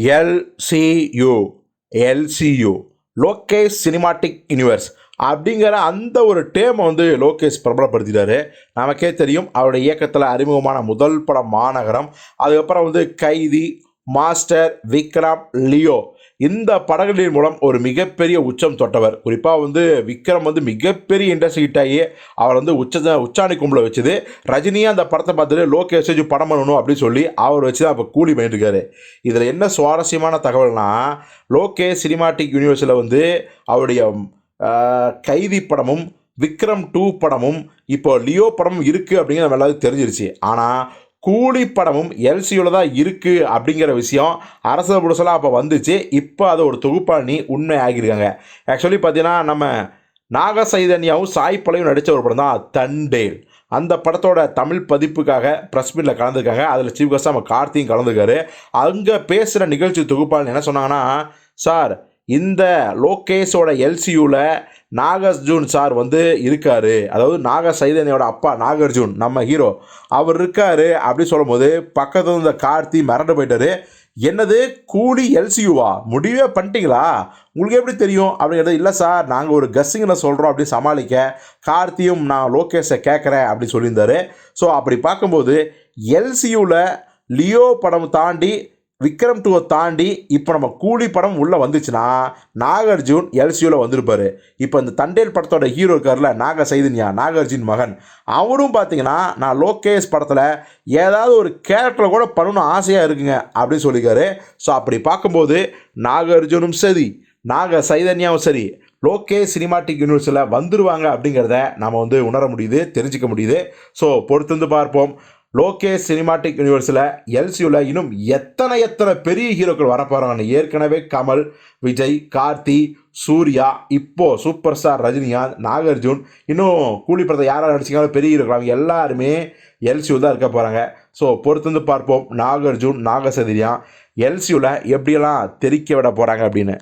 LCU LCU Lokesh cinematic universe அப்படிங்கிற அந்த ஒரு டேமை வந்து லோகேஷ் பிரபலப்படுத்திட்டாரு. நமக்கே தெரியும் அவருடைய இயக்கத்தில் அறிமுகமான முதல் படம் மாநகரம். அதுக்கப்புறம் வந்து கைதி மாஸ்டர் விக்ரம் லியோ. இந்த படங்களின் மூலம் ஒரு மிகப்பெரிய உச்சம் தொட்டவர். குறிப்பாக வந்து விக்ரம் வந்து மிகப்பெரிய இண்டஸ்ட்ரி ஹிட் ஆகி அவர் வந்து உச்ச உச்சாணி கும்பல வச்சது. ரஜினியாக அந்த படத்தை பார்த்துட்டு லோகேஷ் படம் பண்ணணும் அப்படின்னு சொல்லி அவர் வச்சு தான் இப்போ கூலி பண்ணிட்டுருக்காரு இதில் என்ன சுவாரஸ்யமான தகவல்னா லோகேஷ் சினிமாட்டிக் யூனிவர்ஸில் வந்து அவருடைய கைதி படமும் விக்ரம் டூ படமும் இப்போ லியோ படமும் இருக்குது அப்படிங்கிற நம்ம எல்லாருக்கும் தெரிஞ்சிருச்சு. ஆனால் கூலி படமும் எல்சியூவில் தான் இருக்குது அப்படிங்கிற விஷயம் அரசு புதுசலாக அப்போ வந்துச்சு. இப்போ அதை ஒரு தொகுப்பாணி உண்மை ஆகியிருக்காங்க. ஆக்சுவலி பார்த்தீங்கன்னா நம்ம நாக சைதன்யாவும் சாய் பழையும் நடித்த ஒரு படம் தான் தண்டேல் அந்த படத்தோட தமிழ் பதிப்புக்காக ப்ரெஸ் மீட்டில் கலந்துருக்காங்க. அதில் சீஃப் கெஸ்ட் நம்ம கார்த்தியும் கலந்துருக்காரு. அங்கே பேசுகிற நிகழ்ச்சி தொகுப்பாளர் என்ன சொன்னாங்கன்னா சார் இந்த லோகேஷோட எல்சியூவில் நாகார்ஜுன் சார் வந்து இருக்காரு. அதாவது நாக சைதன்யோட அப்பா நாகார்ஜுன் நம்ம ஹீரோ. அவர் இருக்காரு அப்படின்னு சொல்லும்போது பக்கத்தில் இருந்த கார்த்தி மிரண்டு போயிட்டாரு. என்னது? கூலி எல்சியூவா? முடிவே பண்ணிட்டீங்களா? உங்களுக்கு எப்படி தெரியும்? அப்படிங்கிறது இல்லை சார் நாங்கள் ஒரு கஸ்ஸிங்கில் சொல்கிறோம் அப்படி சமாளிக்க. கார்த்தியும் நான் லோகேஷை கேட்குறேன் அப்படி சொல்லியிருந்தாரு. ஸோ அப்படி பார்க்கும்போது எல்சியூவில் லியோ படம் தாண்டி விக்ரம் டூவை தாண்டி இப்போ நம்ம கூலி படம் உள்ளே வந்துச்சுன்னா நாகார்ஜுன் எல்சியூவில் வந்திருப்பார். இப்போ இந்த தண்டேல் படத்தோட ஹீரோ இருக்கார்ல நாக சைதன்யா நாகார்ஜுன் மகன். அவரும் பார்த்தீங்கன்னா நான் லோகேஷ் படத்தில் ஏதாவது ஒரு கேரக்டரில் கூட பண்ணணும்னு ஆசையாக இருக்குங்க அப்படின்னு சொல்லியிருக்காரு. ஸோ அப்படி பார்க்கும்போது நாகார்ஜுனும் சரி நாக சைதன்யாவும் சரி லோகேஷ் சினிமாட்டிக் யூனிவர்ஸில் வந்துருவாங்க அப்படிங்கிறத நம்ம வந்து உணர முடியுது தெரிஞ்சுக்க முடியுது. ஸோ பொறுத்திருந்து பார்ப்போம். லோகேஷ் சினிமாட்டிக் யூனிவர்ஸில் எல்சியூவில் இன்னும் எத்தனை எத்தனை பெரிய ஹீரோக்கள் வரப்போகிறாங்க ஏற்கனவே கமல் விஜய் கார்த்தி சூர்யா இப்போ சூப்பர் ஸ்டார் ரஜினிகாந்த் நாகார்ஜுன் இன்னும் கூலி படத்தை யாராவது நடிச்சிங்களோ பெரிய ஹீரோக்கள் அவங்க எல்லாருமே எல்சியூ தான் இருக்க போகிறாங்க ஸோ பொறுத்திருந்து பார்ப்போம். நாகார்ஜுன் நாகசதிரியா எல்சியூவில் எப்படியெல்லாம் தெரிக்க விட போகிறாங்க அப்படின்னு.